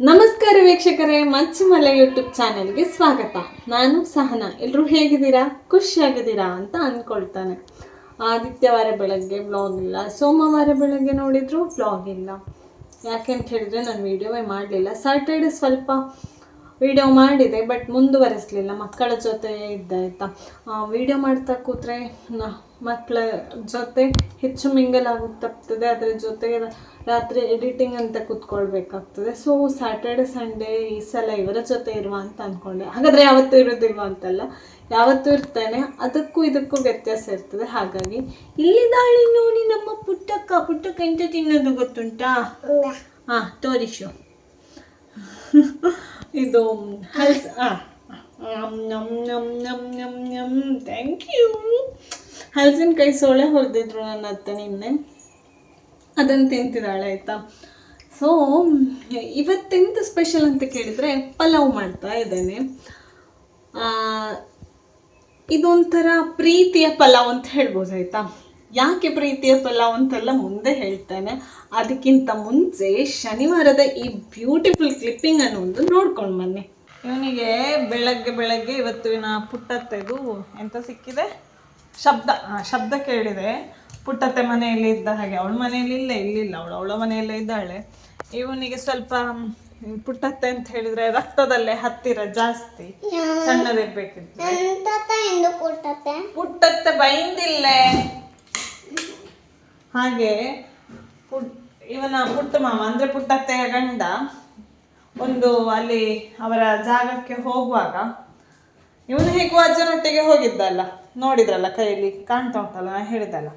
ನಮಸ್ಕಾರ ವೀಕ್ಷಕರೇ, ಮಚ್ಚಮಲೆ ಯೂಟ್ಯೂಬ್ ಚಾನೆಲ್ಗೆ ಸ್ವಾಗತ. ನಾನು ಸಹನಾ. ಎಲ್ಲರೂ ಹೇಗಿದ್ದೀರಾ? ಖುಷಿಯಾಗಿದ್ದೀರಾ ಅಂತ ಅಂದ್ಕೊಳ್ತಾನೆ. ಆದಿತ್ಯವಾರ ಬೆಳಗ್ಗೆ ಬ್ಲಾಗ್ ಇಲ್ಲ. ಸೋಮವಾರ ಬೆಳಗ್ಗೆ ನೋಡಿದ್ರು ಬ್ಲಾಗ್ ಇಲ್ಲ. ಯಾಕೆ ಅಂತ ಹೇಳಿದ್ರೆ, ನಾನು ವೀಡಿಯೋವೇ ಮಾಡಲಿಲ್ಲ. ಸ್ಯಾಟರ್ಡೆ ಸ್ವಲ್ಪ ವಿಡಿಯೋ ಮಾಡಿದೆ ಬಟ್ ಮುಂದುವರಿಸಲಿಲ್ಲ. ಮಕ್ಕಳ ಜೊತೆ ಇದ್ದೆ ಆಯಿತಾ? ವಿಡಿಯೋ ಮಾಡ್ತಾ ಕೂತ್ರೆ ನ- ಮಕ್ಕಳ ಜೊತೆ ಹೆಚ್ಚು ಮಿಂಗಲ್ ಆಗೋದು ತಪ್ತದೆ ಅದರ ಜೊತೆಗೆ ರಾತ್ರಿ ಎಡಿಟಿಂಗ್ ಅಂತ ಕೂತ್ಕೊಳ್ಬೇಕಾಗ್ತದೆ. ಸೊ ಸ್ಯಾಟರ್ಡೆ ಸಂಡೇ ಈ ಸಲ ಇವರ ಜೊತೆ ಇರುವ ಅಂತ ಅಂದ್ಕೊಂಡೆ ಹಾಗಾದರೆ ಯಾವತ್ತೂ ಇರೋದಿಲ್ವ ಅಂತಲ್ಲ? ಯಾವತ್ತೂ ಇರ್ತೇನೆ. ಅದಕ್ಕೂ ಇದಕ್ಕೂ ವ್ಯತ್ಯಾಸ ಇರ್ತದೆ. ಹಾಗಾಗಿ ಇಲ್ಲಿದ್ದಾಳೆ ನೋಡಿ ನಮ್ಮ ಪುಟ್ಟಕ್ಕ. ಪುಟ್ಟಕ್ಕ ಎಂತ ತಿನ್ನೋದು ಗೊತ್ತುಂಟಾ? ಹಾಂ ತೋರಿಸು. ಇದು ಹಲ್ಸ್ ಥ್ಯಾಂಕ್ ಯು ಹಲಸಿನಕಾಯಿ ಸೊಳ್ಳೆ ಹೊಡೆದಿದ್ರು ನನ್ನ ಅತ್ತ ನಿನ್ನೆ ಅದನ್ನು ತಿಂತಿದ್ದಾಳೆ, ಆಯಿತಾ? ಸೊ ಇವತ್ತೆಂತ ಸ್ಪೆಷಲ್ ಅಂತ ಕೇಳಿದರೆ ಪಲಾವ್ ಮಾಡ್ತಾ ಇದ್ದೇನೆ. ಇದೊಂಥರ ಪ್ರೀತಿಯ ಪಲಾವ್ ಅಂತ ಹೇಳ್ಬೋದು, ಆಯಿತಾ? ಯಾಕೆ ಪ್ರೀತಿಯ ಫಲ ಅಂತೆಲ್ಲ ಮುಂದೆ ಹೇಳ್ತೇನೆ. ಅದಕ್ಕಿಂತ ಮುಂಚೆ ಶನಿವಾರದ ಈ ಬ್ಯೂಟಿಫುಲ್ ಕ್ಲಿಪ್ಪಿಂಗ್ ಅನ್ನು ಒಂದು ನೋಡ್ಕೊಂಡು ಬನ್ನಿ. ಇವನಿಗೆ ಬೆಳಗ್ಗೆ ಬೆಳಗ್ಗೆ ಇವತ್ತಿನ ಪುಟ್ಟತ್ತೆದು ಎಂತ ಸಿಕ್ಕಿದೆ? ಶಬ್ದ ಆ, ಶಬ್ದ ಕೇಳಿದೆ. ಪುಟ್ಟತ್ತೆ ಮನೆಯಲ್ಲಿ ಇದ್ದ ಹಾಗೆ. ಅವಳ ಮನೆಯಲ್ಲಿ ಇಲ್ಲ ಇಲ್ಲಿಲ್ಲ. ಅವಳು ಅವಳ ಮನೆಯಲ್ಲೇ ಇದ್ದಾಳೆ. ಇವನಿಗೆ ಸ್ವಲ್ಪ ಪುಟ್ಟತ್ತೆ ಅಂತ ಹೇಳಿದ್ರೆ ರಕ್ತದಲ್ಲೇ ಹತ್ತಿರ ಜಾಸ್ತಿ ಸಣ್ಣದಿರ್ಬೇಕಿತ್ತು ಪುಟ್ಟತ್ತೆ ಬೈಂದಿಲ್ಲೇ. ಹಾಗೆ ಪುಟ್ ಇವನ ಪುಟ್ಟ ಮಾವ, ಅಂದ್ರೆ ಪುಟ್ಟತ್ತೆಯ ಗಂಡ, ಒಂದು ಅಲ್ಲಿ ಅವರ ಜಾಗಕ್ಕೆ ಹೋಗುವಾಗ, ಇವನು ಹೇಗೂ ಅಜ್ಜನೊಟ್ಟಿಗೆ ಹೋಗಿದ್ದಲ್ಲ, ನೋಡಿದ್ರಲ್ಲ ಕೈಯಲ್ಲಿ, ಕಾಣ್ತಾ ಉಂಟಲ್ಲ ನಾ ಹೇಳಿದಲ್ಲ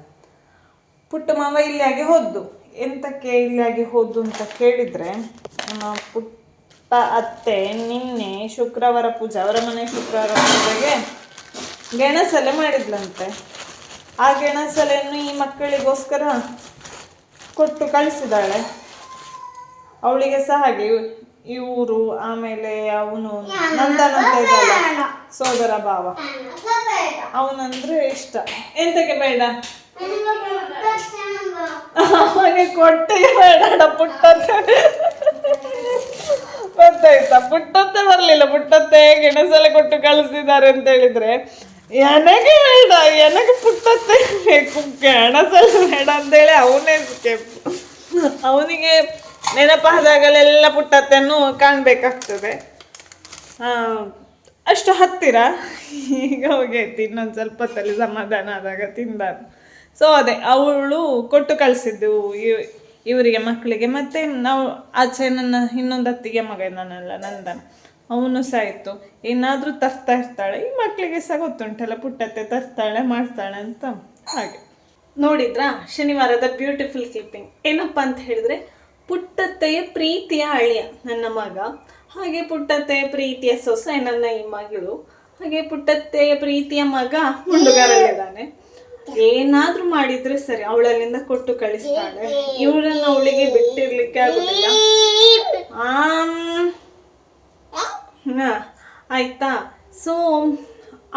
ಪುಟ್ಟ ಮಾವ ಇಲ್ಲಿಯಾಗಿ ಹೋದ್ದು. ಎಂತಕ್ಕೆ ಇಲ್ಲಿಯಾಗಿ ಹೋದ್ದು ಅಂತ ಕೇಳಿದ್ರೆ, ನಮ್ಮ ಪುಟ್ಟ ಅತ್ತೆ ನಿನ್ನೆ ಶುಕ್ರವಾರ ಪೂಜೆ, ಅವರ ಮನೆ ಶುಕ್ರವಾರ ಪೂಜೆಗೆ ಗೆಣಸಲ್ಲೇ ಮಾಡಿದ್ಲಂತೆ. ಆ ಗೆಣಸಲೆಯನ್ನು ಈ ಮಕ್ಕಳಿಗೋಸ್ಕರ ಕೊಟ್ಟು ಕಳಿಸಿದಾಳೆ. ಅವಳಿಗೆ ಸಹ ಹಾಗೆ ಇವರು ಆಮೇಲೆ ಅವನು ನಂದನ ಸೋದರ ಭಾವ. ಅವನಂದ್ರೆ ಇಷ್ಟ. ಎಂತಕ್ಕೆ ಬೇಡ? ಅವನಿಗೆ ಕೊಟ್ಟೆ ಬೇಡ, ಪುಟ್ಟತ್ತೆ. ಗೊತ್ತಾಯ್ತಾ? ಪುಟ್ಟತ್ತೆ ಬರ್ಲಿಲ್ಲ. ಪುಟ್ಟತ್ತೆ ಗೆಣಸಲೆ ಕೊಟ್ಟು ಕಳಿಸಿದ್ದಾರೆ ಅಂತ ಹೇಳಿದ್ರೆ ನನಗೆ ಬೇಡ ನನಗೆ ಪುಟ್ಟತ್ತೆ? ಬೇಕು ಗೆಣಸಲೆ ಬೇಡ ಅಂತೇಳಿ ಅವನೇ ಸ್ಕೇಪ್ ಅವನಿಗೆ ನೆನಪಾದಾಗಲೆಲ್ಲ ಪುಟ್ಟತ್ತೆಯನ್ನು ಕಾಣಬೇಕಾಗ್ತದೆ. ಅಷ್ಟು ಹತ್ತಿರ? ಈಗ ಹೋಗೈತಿ, ಇನ್ನೊಂದು ಸ್ವಲ್ಪ ತಲೆ ಸಮಾಧಾನ ಆದಾಗ ತಿಂದ ಸೊ ಅದೇ, ಅವಳು ಕೊಟ್ಟು ಕಳಿಸಿದ್ದು ಇವರಿಗೆ ಮಕ್ಕಳಿಗೆ. ಮತ್ತೆ ನಾವು ಆಚೆ ನನ್ನ ಇನ್ನೊಂದು ಅತ್ತಿಗೆ ಮಗ ಇದ್ದಾನಲ್ಲ, ನಂದನ್. ಅವನು ಸಹ ಇತ್ತು. ಏನಾದರೂ ತರ್ತಾ ಇರ್ತಾಳೆ ಈ ಮಕ್ಕಳಿಗೆ ಸಹ ಗೊತ್ತುಂಟಲ್ಲ ಪುಟ್ಟತ್ತೆ ತರ್ತಾಳೆ ಮಾಡ್ತಾಳೆ ಅಂತ. ಹಾಗೆ. ನೋಡಿದ್ರಾ? ಶನಿವಾರದ ಬ್ಯೂಟಿಫುಲ್ ಕ್ಲಿಪ್ಪಿಂಗ್ ಏನಪ್ಪ ಅಂತ ಹೇಳಿದ್ರೆ ಪುಟ್ಟತ್ತೆಯ ಪ್ರೀತಿಯ ಅಳಿಯ ನನ್ನ ಮಗ. ಹಾಗೆ ಪುಟ್ಟತ್ತೆಯ ಪ್ರೀತಿಯ ಸೊಸೆ ನನ್ನ ಈ ಮಗಳು. ಹಾಗೆ ಪುಟ್ಟತ್ತೆಯ ಪ್ರೀತಿಯ ಮಗ ಹುಡುಗರಲ್ಲಿದ್ದಾನೆ ಏನಾದ್ರೂ ಮಾಡಿದ್ರೆ ಸರಿ ಅವಳಲ್ಲಿಂದ ಕೊಟ್ಟು ಕಳಿಸ್ತಾಳೆ. ಇವರನ್ನ ಅವಳಿಗೆ ಬಿಟ್ಟಿರ್ಲಿಕ್ಕೆ ಆಗುದಿಲ್ಲ. ಹಾ, ಆಯ್ತಾ? ಸೊ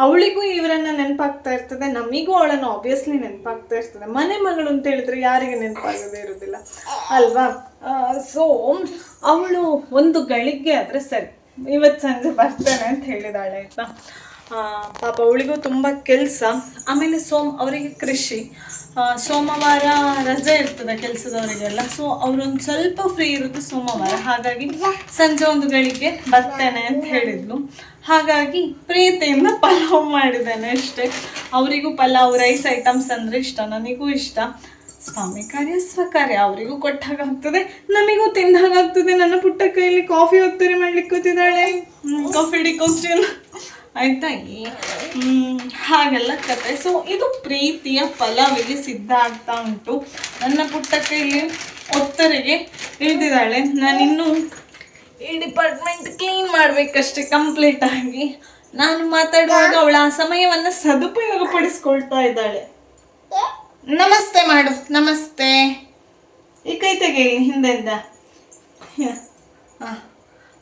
ಅವಳಿಗೂ ಇವರನ್ನ ನೆನಪಾಗ್ತಾ ಇರ್ತದೆ, ನಮಿಗೂ ಅವಳನ್ನು ಆಬ್ವಿಯಸ್ಲಿ ನೆನಪಾಗ್ತಾ ಇರ್ತದೆ. ಮನೆ ಮಗಳು ಅಂತ ಹೇಳಿದ್ರೆ ಯಾರಿಗೆ ನೆನಪಾಗದೆ ಇರೋದಿಲ್ಲ, ಅಲ್ವಾ? ಸೊ ಅವಳು ಒಂದು ಗಳಿಗೆ ಆದ್ರೆ ಸರಿ, ಇವತ್ತು ಸಂಜೆ ಬರ್ತೇನೆ ಅಂತ ಹೇಳಿದಾಳೆ, ಆಯ್ತಾ? ಪಾಪ ಅವಳಿಗೂ ತುಂಬ ಕೆಲಸ. ಆಮೇಲೆ ಸೋಮ್, ಅವರಿಗೆ ಕೃಷಿ. ಸೋಮವಾರ ರಜೆ ಇರ್ತದೆ ಕೆಲಸದವರಿಗೆಲ್ಲ. ಸೊ ಅವರೊಂದು ಸ್ವಲ್ಪ ಫ್ರೀ ಇರೋದು ಸೋಮವಾರ. ಹಾಗಾಗಿ ಸಂಜೆ ಒಂದು ಗಳಿಗೆ ಬರ್ತೇನೆ ಅಂತ ಹೇಳಿದ್ಲು. ಹಾಗಾಗಿ ಪ್ರೀತಿಯಿಂದ ಪಲಾವ್ ಮಾಡಿದ್ದೇನೆ ಅಷ್ಟೇ. ಅವರಿಗೂ ಪಲಾವ್ ರೈಸ್ ಐಟಮ್ಸ್ ಅಂದರೆ ಇಷ್ಟ, ನನಗೂ ಇಷ್ಟ. ಸ್ವಾಮಿ ಕಾರ್ಯ ಸ್ವಕಾರ್ಯ. ಅವರಿಗೂ ಕೊಟ್ಟಾಗ ಆಗ್ತದೆ, ನಮಗೂ ತಿಂದಾಗ ಆಗ್ತದೆ. ನನ್ನ ಪುಟ್ಟ ಕೈಯಲ್ಲಿ ಕಾಫಿ ಒತ್ತರಿ ಮಾಡ್ಲಿಕ್ಕೆ ಕೂತಿದ್ದಾಳೆ. ಕಾಫಿ ಡಿಕೋಸ್ಟಿನ್ ಆಯ್ತಾ ಹಾಗೆಲ್ಲ ಕತೆ. ಸೊ ಇದು ಪ್ರೀತಿಯ ಫಲವಿಗೆ ಸಿದ್ಧ ಆಗ್ತಾ ಉಂಟು. ನನ್ನ ಪುಟ್ಟಕ್ಕೆ ಇಲ್ಲಿ ಒತ್ತರಿಗೆ ಇಳಿದಿದ್ದಾಳೆ. ನಾನಿನ್ನು ಈ ಡಿಪಾರ್ಟ್ಮೆಂಟ್ ಕ್ಲೀನ್ ಮಾಡ್ಬೇಕಷ್ಟೇ ಕಂಪ್ಲೀಟ್ ಆಗಿ. ನಾನು ಮಾತಾಡುವಾಗ ಅವಳ ಆ ಸಮಯವನ್ನು ಸದುಪಯೋಗ ಪಡಿಸ್ಕೊಳ್ತಾ ಇದ್ದಾಳೆ. ನಮಸ್ತೆ ಮಾಡು, ನಮಸ್ತೆ. ಈ ಕೈ ತೆಗೆ ಹಿಂದೆಂದ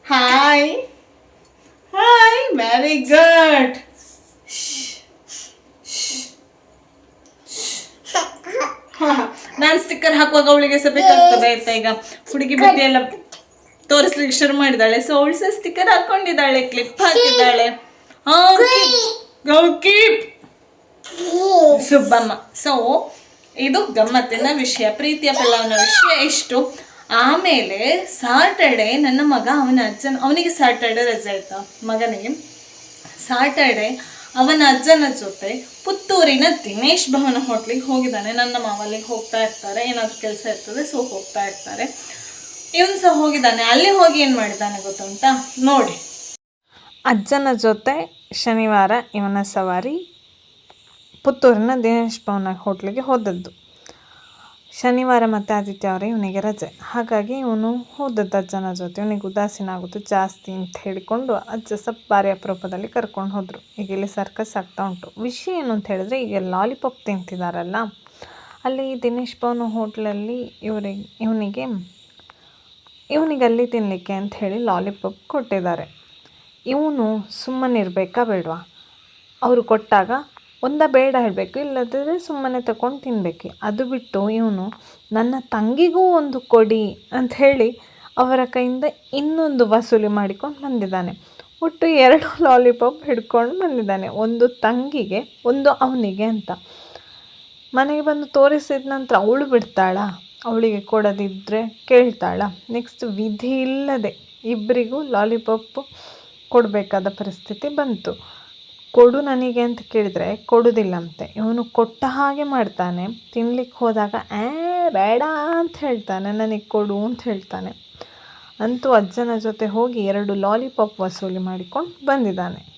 ಹಾಯ್. ಹಾಯ್ ವೆರಿ ಗುಡ್ ನಾನು ಸ್ಟಿಕ್ಕರ್ ಹಾಕುವಾಗ ಅವಳಿಗೆ ಸಹ ಬೇಕಾಗ್ತದೆ ಆಯ್ತಾ ಈಗ? ಹುಡುಗಿ ಬುದ್ಧಿ ಎಲ್ಲ ತೋರಿಸ್ಲಿಕ್ಕೆ ಶುರು ಮಾಡಿದಾಳೆ. ಸೊ ಅವಳು ಸಹ ಸ್ಟಿಕ್ಕರ್ ಹಾಕೊಂಡಿದ್ದಾಳೆ ಕ್ಲಿಪ್ ಹಾಕಿದ್ದಾಳೆ. ಸುಬ್ಬಮ್ಮ. ಸೊ ಇದು ಗಮ್ಮತ್ತಿನ ವಿಷಯ ಪ್ರೀತಿಯ ಪಲ್ಲವನ ವಿಷಯ ಇಷ್ಟು ಆಮೇಲೆ ಸಾಟರ್ಡೆ ನನ್ನ ಮಗ ಅವನ ಅಜ್ಜನ, ಅವನಿಗೆ ಸಾಟರ್ಡೆ ರಜೆ ಆಯ್ತಾ ಮಗನಿಗೆ ಸಾಟರ್ಡೆ ಅವನ ಅಜ್ಜನ ಜೊತೆ ಪುತ್ತೂರಿನ ದಿನೇಶ್ ಭವನ ಹೋಟ್ಲಿಗೆ ಹೋಗಿದ್ದಾನೆ. ನನ್ನ ಮಾವಲ್ಲಿಗೆ ಹೋಗ್ತಾ ಇರ್ತಾರೆ. ಏನಾದರೂ ಕೆಲಸ ಇರ್ತದೆ ಸೊ ಹೋಗ್ತಾ ಇರ್ತಾರೆ. ಇವನು ಸಹ ಹೋಗಿದ್ದಾನೆ. ಅಲ್ಲಿ ಹೋಗಿ ಏನು ಮಾಡಿದ್ದಾನೆ ಗೊತ್ತಂತ ನೋಡಿ. ಅಜ್ಜನ ಜೊತೆ ಶನಿವಾರ ಇವನ ಸವಾರಿ ಪುತ್ತೂರಿನ ದಿನೇಶ್ ಭವನ ಹೋಟ್ಲಿಗೆ ಹೋದದ್ದು. ಶನಿವಾರ ಮತ್ತು ಆದಿತ್ಯವಾರ ಇವನಿಗೆ ರಜೆ. ಹಾಗಾಗಿ ಇವನು ಹೋದದ್ದು ಅಜ್ಜನ ಜೊತೆ, ಇವನಿಗೆ ಉದಾಸೀನ ಆಗೋದು ಜಾಸ್ತಿ ಅಂತ ಹೇಳಿಕೊಂಡು ಅಜ್ಜ ಸ್ವಲ್ಪ ಬಾರಿ ಅಪರೂಪದಲ್ಲಿ ಕರ್ಕೊಂಡು ಹೋದರು. ಈಗ ಇಲ್ಲಿ ಸರ್ಕಸ್ ಆಗ್ತಾ ಉಂಟು. ವಿಷಯ ಏನು ಅಂತ ಹೇಳಿದ್ರೆ, ಈಗ ಲಾಲಿಪಾಪ್ ತಿಂತಿದ್ದಾರಲ್ಲ ಅಲ್ಲಿ ದಿನೇಶ್ ಭವನ ಹೋಟ್ಲಲ್ಲಿ ಇವರಿಗೆ, ಇವನಿಗೆ ಇವನಿಗೆ ಅಲ್ಲಿ ತಿನ್ನಲಿಕ್ಕೆ ಅಂತ ಹೇಳಿ ಲಾಲಿಪಾಪ್ ಕೊಟ್ಟಿದ್ದಾರೆ. ಇವನು ಸುಮ್ಮನಿರಬೇಕಾ ಬೇಡವಾ? ಅವರು ಕೊಟ್ಟಾಗ ಒಂದ ಬೇಡ ಹೇಳಬೇಕು ಇಲ್ಲದಿದ್ದರೆ ಸುಮ್ಮನೆ ತಗೊಂಡು ತಿನ್ನಬೇಕು ಅದು ಬಿಟ್ಟು ಇವನು, ನನ್ನ ತಂಗಿಗೂ ಒಂದು ಕೊಡಿ ಅಂತ ಹೇಳಿ ಅವರ ಕೈಯಿಂದ ಇನ್ನೊಂದು ವಸೂಲಿ ಮಾಡಿಕೊಂಡು ಬಂದಿದ್ದಾನೆ. ಒಟ್ಟು ಎರಡು ಲಾಲಿಪಾಪ್ ಹಿಡ್ಕೊಂಡು ಬಂದಿದ್ದಾನೆ, ಒಂದು ತಂಗಿಗೆ, ಒಂದು ಅವನಿಗೆ ಅಂತ. ಮನೆಗೆ ಬಂದು ತೋರಿಸಿದ ನಂತರ ಅವಳು ಬಿಡ್ತಾಳ? ಅವಳಿಗೆ ಕೊಡದಿದ್ದರೆ ಕೇಳ್ತಾಳ? ನೆಕ್ಸ್ಟ್ ವಿಧಿ ಇಲ್ಲದೆ ಇಬ್ಬರಿಗೂ ಲಾಲಿಪಾಪ್ ಕೊಡಬೇಕಾದ ಪರಿಸ್ಥಿತಿ ಬಂತು. ಕೊಡು ನನಗೆ ಅಂತ ಕೇಳಿದರೆ, ಕೊಡೋದಿಲ್ಲಂತೆ. ಇವನು ಕೊಟ್ಟ ಹಾಗೆ ಮಾಡ್ತಾನೆ. ತಿನ್ಲಿಕ್ಕೆ ಹೋದಾಗ, ಏ, ಬೇಡ ಅಂತ ಹೇಳ್ತಾನೆ. ನನಗೆ ಕೊಡು ಅಂತ ಹೇಳ್ತಾನೆ. ಅಂತೂ ಅಜ್ಜನ ಜೊತೆ ಹೋಗಿ ಎರಡು ಲಾಲಿಪಾಪ್ ವಸೂಲಿ ಮಾಡಿಕೊಂಡು ಬಂದಿದ್ದಾನೆ.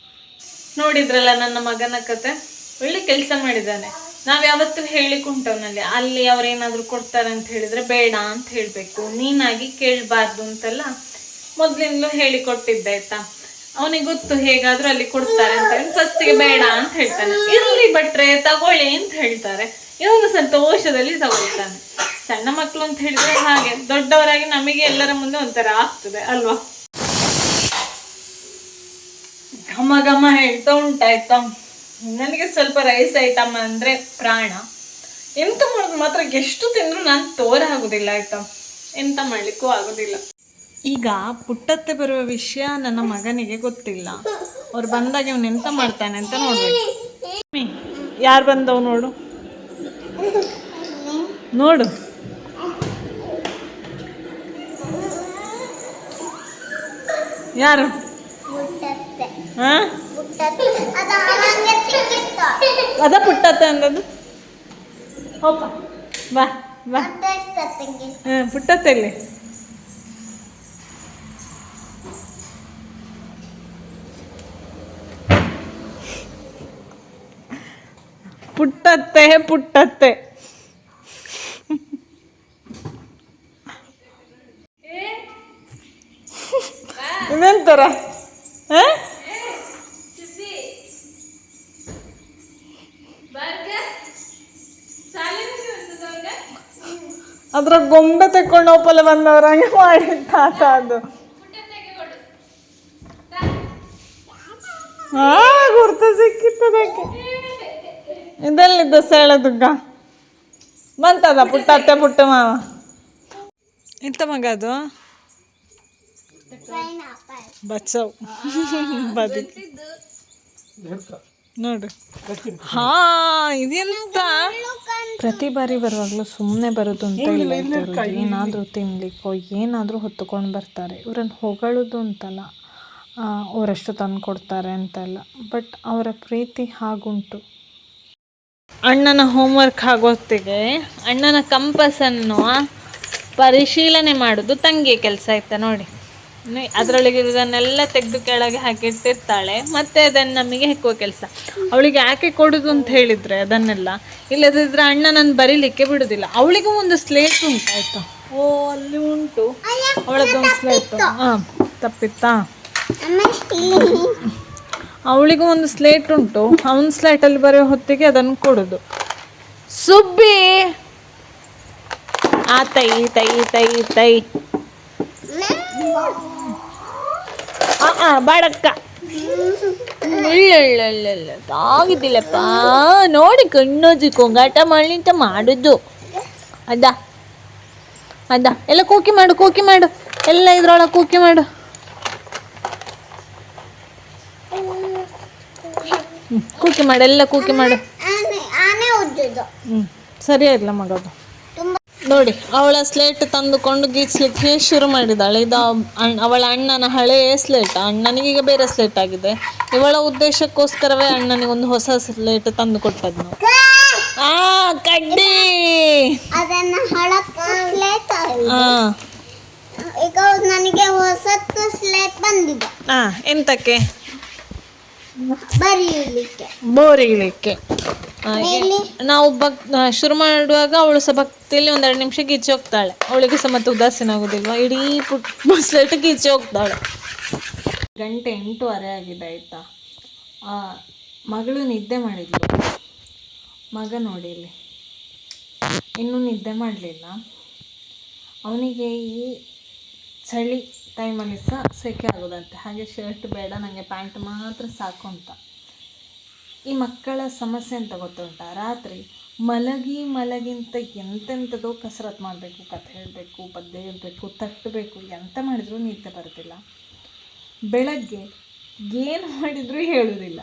ನೋಡಿದ್ರಲ್ಲ ನನ್ನ ಮಗನ ಕತೆ? ಒಳ್ಳೆ ಕೆಲಸ ಮಾಡಿದ್ದಾನೆ. ನಾವು ಯಾವತ್ತೂ ಹೇಳಿಕೊಂಡವನಲ್ಲಿ ಅಲ್ಲಿ ಅವ್ರೇನಾದ್ರೂ ಕೊಡ್ತಾರೆ ಅಂತ ಹೇಳಿದ್ರೆ, ಬೇಡ ಅಂತ ಹೇಳ್ಬೇಕು. ನೀನಾಗಿ ಕೇಳಬಾರ್ದು ಅಂತೆಲ್ಲ ಮೊದ್ಲಿಂದ್ಲೂ ಹೇಳಿಕೊಟ್ಟಿದ್ದೆ ಆಯ್ತಾ? ಅವನಿಗೆ ಗೊತ್ತು ಹೇಗಾದ್ರೂ ಅಲ್ಲಿ ಕೊಡ್ತಾರೆ ಅಂತ ಹೇಳಿ ಫಸ್ಟಿಗೆ ಬೇಡ ಅಂತ ಹೇಳ್ತಾನೆ. ಇರ್ಲಿ ಬಟ್ರೆ ತಗೊಳ್ಳಿ ಅಂತ ಹೇಳ್ತಾರೆ. ಇವನು ಸಂತೋಷದಲ್ಲಿ ತಗೊಳ್ತಾನೆ. ಸಣ್ಣ ಮಕ್ಕಳು ಅಂತ ಹೇಳಿದ್ರೆ ಹಾಗೆ, ದೊಡ್ಡವರಾಗಿ ನಮಗೆ ಎಲ್ಲರ ಮುಂದೆ ಒಂಥರ ಆಗ್ತದೆ ಅಲ್ವಾ? ಘಮ ಘಮ ಹೇಳ್ತಾ ಉಂಟಾಯ್ತಾ? ನನಗೆ ಸ್ವಲ್ಪ ರೈಸ್ ಐಟಮ್ ಅಂದ್ರೆ ಪ್ರಾಣ. ಎಂತ ಮಾಡೋದು? ಮಾತ್ರ ಎಷ್ಟು ತಿಂದ್ರು ನಾನು ತೋರ ಆಗುದಿಲ್ಲ ಆಯ್ತಾ? ಎಂತ ಮಾಡ್ಲಿಕ್ಕೂ ಆಗೋದಿಲ್ಲ. ಈಗ ಪುಟ್ಟತ್ತೆ ಬರುವ ವಿಷಯ ನನ್ನ ಮಗನಿಗೆ ಗೊತ್ತಿಲ್ಲ. ಅವ್ರು ಬಂದಾಗ ಇವನು ಎಂತ ಮಾಡ್ತಾನೆ ಅಂತ ನೋಡ್ಬೇಕು. ಯಾರು ಬಂದವು ನೋಡು. ನೋಡು. ಯಾರು? ಅದು ಪುಟ್ಟತ್ತೆ ಅಂದದ್ದು? ಬಾ ಬಾ. ಪುಟ್ಟತ್ತೆ ಇಲ್ಲಿ. ಪುಟ್ಟತ್ತೆ ಪುಟ್ಟತ್ತೆ ಇದೆಂತರ ಹಾ ಅದ್ರ ಗೊಂಬೆ ತೆಕ್ಕೊಂಡು ಒಪ್ಪಲೆ ಬಂದವ್ರ ಹಂಗೆ ಮಾಡಿದ ತಾತ ಅದು ಹಾ ಗುರ್ತು ಸಿಕ್ಕಿತ್ತದಕ್ಕೆ ಇದೆಲ್ಲಿದ್ದ ಸೆಳೆದುಗ್ಗ ಬಂತದ ಪುಟ್ಟತ್ತೆ ಪುಟ್ಟ ಮಾವ? ಎಂತ ಮಗ ಅದು? ಬಚ್ಚವ್ ಬದಿ. ನೋಡು. ಹಾ ಇದೆಂತ? ಪ್ರತಿ ಬಾರಿ ಬರುವಾಗಲೂ ಸುಮ್ಮನೆ ಬರೋದು ಅಂತ ಇಲ್ಲ ಏನಾದರೂ ಏನಾದ್ರೂ ತಿನ್ಲಿಕ್ಕೋ ಏನಾದರೂ ಹೊತ್ತುಕೊಂಡು ಬರ್ತಾರೆ. ಇವ್ರನ್ನ ಹೊಗಳೋದು ಅಂತಲ್ಲ ಅವರಷ್ಟು ತಂದು ಕೊಡ್ತಾರೆ ಅಂತಲ್ಲ. ಬಟ್ ಅವರ ಪ್ರೀತಿ ಹಾಗುಂಟು. ಅಣ್ಣನ ಹೋಮ್ವರ್ಕ್ ಆಗೋತ್ತಿಗೆ ಅಣ್ಣನ ಕಂಪಸನ್ನು ಪರಿಶೀಲನೆ ಮಾಡೋದು ತಂಗಿಯ ಕೆಲಸ ಆಯ್ತಾ ನೋಡಿ. ಅದರೊಳಗೆ ಇದನ್ನೆಲ್ಲ ತೆಗೆದು ಕೆಳಗೆ ಹಾಕಿಟ್ಟಿರ್ತಾಳೆ ಮತ್ತೆ ಅದನ್ನು ನಮಗೆ ಹೆಕ್ಕುವ ಕೆಲಸ. ಅವಳಿಗೆ ಯಾಕೆ ಕೊಡೋದು ಅಂತ ಹೇಳಿದರೆ ಅದನ್ನೆಲ್ಲ. ಇಲ್ಲದಿದ್ರೆ ಅಣ್ಣ ನಾನು ಬರೀಲಿಕ್ಕೆ ಬಿಡೋದಿಲ್ಲ. ಅವಳಿಗೂ ಒಂದು ಸ್ಲೇಟ್ ಉಂಟು ಆಯ್ತಾ? ಓ, ಅಲ್ಲಿ ಉಂಟು. ಅವಳದೊಂದು ಸ್ಲೇಟ್ ಹಾಂ ತಪ್ಪಿತ್ತಾ? ಅವಳಿಗೂ ಒಂದು ಸ್ಲೇಟ್ ಉಂಟು. ಅವನ ಸ್ಲೇಟಲ್ಲಿ ಬರೆಯೋ ಹೊತ್ತಿಗೆ ಅದನ್ನು ಕೊಡೋದು. ಸುಬ್ಬಿ! ಆ, ತೈ ತೈ ತೈ ತೈ. ಬಾಡಕ್ಕ ಆಗಿದ್ದಿಲ್ಲಪ್ಪ ನೋಡಿ ಕಣ್ಣೋಜಿ ಕೊಂಗಾಟ ಅಂತ ಮಾಡುದು ಅದ ಅದ ಎಲ್ಲ ಕೂಕಿ ಮಾಡು ಕೂಕಿ ಮಾಡು ಎಲ್ಲ ಇದ್ರೊಳಗೆ ಕೂಕಿ ಮಾಡು ಕೂಕಿ ಮಾಡು ಎಲ್ಲ ಕೂಕಿ ಮಾಡು. ಸರಿ ಆಯ್ತಲ್ಲ ಮಗದು? ನೋಡಿ ಅವಳ ಸ್ಲೇಟ್ ತಂದುಕೊಂಡು ಗೀಚ್ಲಿಕ್ಕೆ ಶುರು ಮಾಡಿದಾಳೆ. ಇದು ಅವ್- ಅವಳ ಅಣ್ಣನ ಹಳೆಯ ಸ್ಲೇಟ್ ಅಣ್ಣನಿಗೆ ಈಗ ಬೇರೆ ಸ್ಲೇಟ್ ಆಗಿದೆ. ಇವಳ ಉದ್ದೇಶಕ್ಕೋಸ್ಕರವೇ ಅಣ್ಣನಿಗೆ ಒಂದು ಹೊಸ ಸ್ಲೇಟ್ ತಂದು ಕೊಟ್ಟದ್ದು ನಾವು ಆ ಕಡ್ಡಿ! ಈಗ ನನಗೆ ಹೊಸತ್ತು ಸ್ಲೇಟ್ ಬಂದಿದೆ. ಆ ಎಂತಕ್ಕೆ? ಆ, ಇಲ್ಲಿ ನಾವು ಭಕ್ ಶುರು ಮಾಡುವಾಗ ಅವಳು ಸಹ ಭಕ್ತಿಯಲ್ಲಿ ಒಂದೆರಡು ನಿಮಿಷ ಗೀಚಿ ಹೋಗ್ತಾಳೆ. ಅವಳಿಗೆ ಸಹ ಮತ್ತೆ ಉದಾಸೀನ ಆಗೋದಿಲ್ವಾ? ಇಡೀ ಪುಟ್ ಸ್ಲೇಟ್ ಗೀಚಿ ಹೋಗ್ತಾಳೆ. ಗಂಟೆ ಎಂಟೂವರೆ ಆಗಿದೆ ಆಯಿತಾ? ಮಗಳು ನಿದ್ದೆ ಮಾಡಿದ್ಲು. ಮಗ ನೋಡಿ ಇಲ್ಲಿ. ಇನ್ನೂ ನಿದ್ದೆ ಮಾಡಲಿಲ್ಲ. ಅವನಿಗೆ ಈ ಚಳಿ ಟೈಮಲ್ಲಿ ಸಹ ಸೆಕೆ ಆಗೋದಂತೆ. ಹಾಗೆ ಶರ್ಟ್ ಬೇಡ ನನಗೆ ಪ್ಯಾಂಟ್ ಮಾತ್ರ ಸಾಕು ಅಂತ. ಈ ಮಕ್ಕಳ ಸಮಸ್ಯೆ ಅಂತ ಗೊತ್ತುಂಟ? ರಾತ್ರಿ ಮಲಗಿ ಮಲಗಿಂತ ಎಂತೆಂಥದೋ ಕಸರತ್ತು ಮಾಡಬೇಕು, ಕಥೆ ಹೇಳಬೇಕು, ಪದ್ಯ ಹೇಳಬೇಕು, ತಟ್ಟಬೇಕು, ಎಂತ ಮಾಡಿದರೂ ನಿದ್ದೆ ಬರೋದಿಲ್ಲ. ಬೆಳಗ್ಗೆ ಏನು ಮಾಡಿದರೂ ಹೇಳೋದಿಲ್ಲ.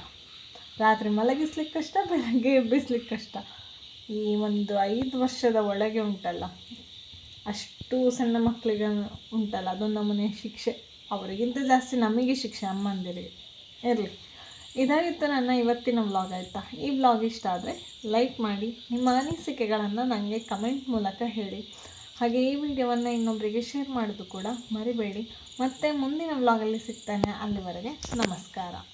ರಾತ್ರಿ ಮಲಗಿಸ್ಲಿಕ್ಕೆ ಕಷ್ಟ, ಬೆಳಗ್ಗೆ ಎಬ್ಬಿಸ್ಲಿಕ್ಕೆ ಕಷ್ಟ. ಈ ಒಂದು ಐದು ವರ್ಷದ ಒಳಗೆ ಉಂಟಲ್ಲ. ಅಷ್ಟು ಸಣ್ಣ ಮಕ್ಕಳಿಗೆ ಉಂಟಲ್ಲ, ಅದೊಂದು ನಮೂನೆ ಶಿಕ್ಷೆ. ಅವರಿಗಿಂತ ಜಾಸ್ತಿ ನಮಗೆ ಶಿಕ್ಷೆ ಅಮ್ಮಂದಿರಿಗೆ. ಇರಲಿ. ಇದಾಗಿತ್ತು ನನ್ನ ಇವತ್ತಿನ ವ್ಲಾಗ್ ಆಯಿತಾ? ಈ ವ್ಲಾಗ್ ಇಷ್ಟ ಆದರೆ ಲೈಕ್ ಮಾಡಿ, ನಿಮ್ಮ ಅನಿಸಿಕೆಗಳನ್ನು ನನಗೆ ಕಮೆಂಟ್ ಮೂಲಕ ಹೇಳಿ. ಹಾಗೆ ಈ ವಿಡಿಯೋವನ್ನು ಇನ್ನೊಬ್ಬರಿಗೆ ಶೇರ್ ಮಾಡೋದು ಕೂಡ ಮರಿಬೇಡಿ. ಮತ್ತೆ ಮುಂದಿನ ವ್ಲಾಗಲ್ಲಿ ಸಿಗ್ತಾನೆ. ಅಲ್ಲಿವರೆಗೆ ನಮಸ್ಕಾರ.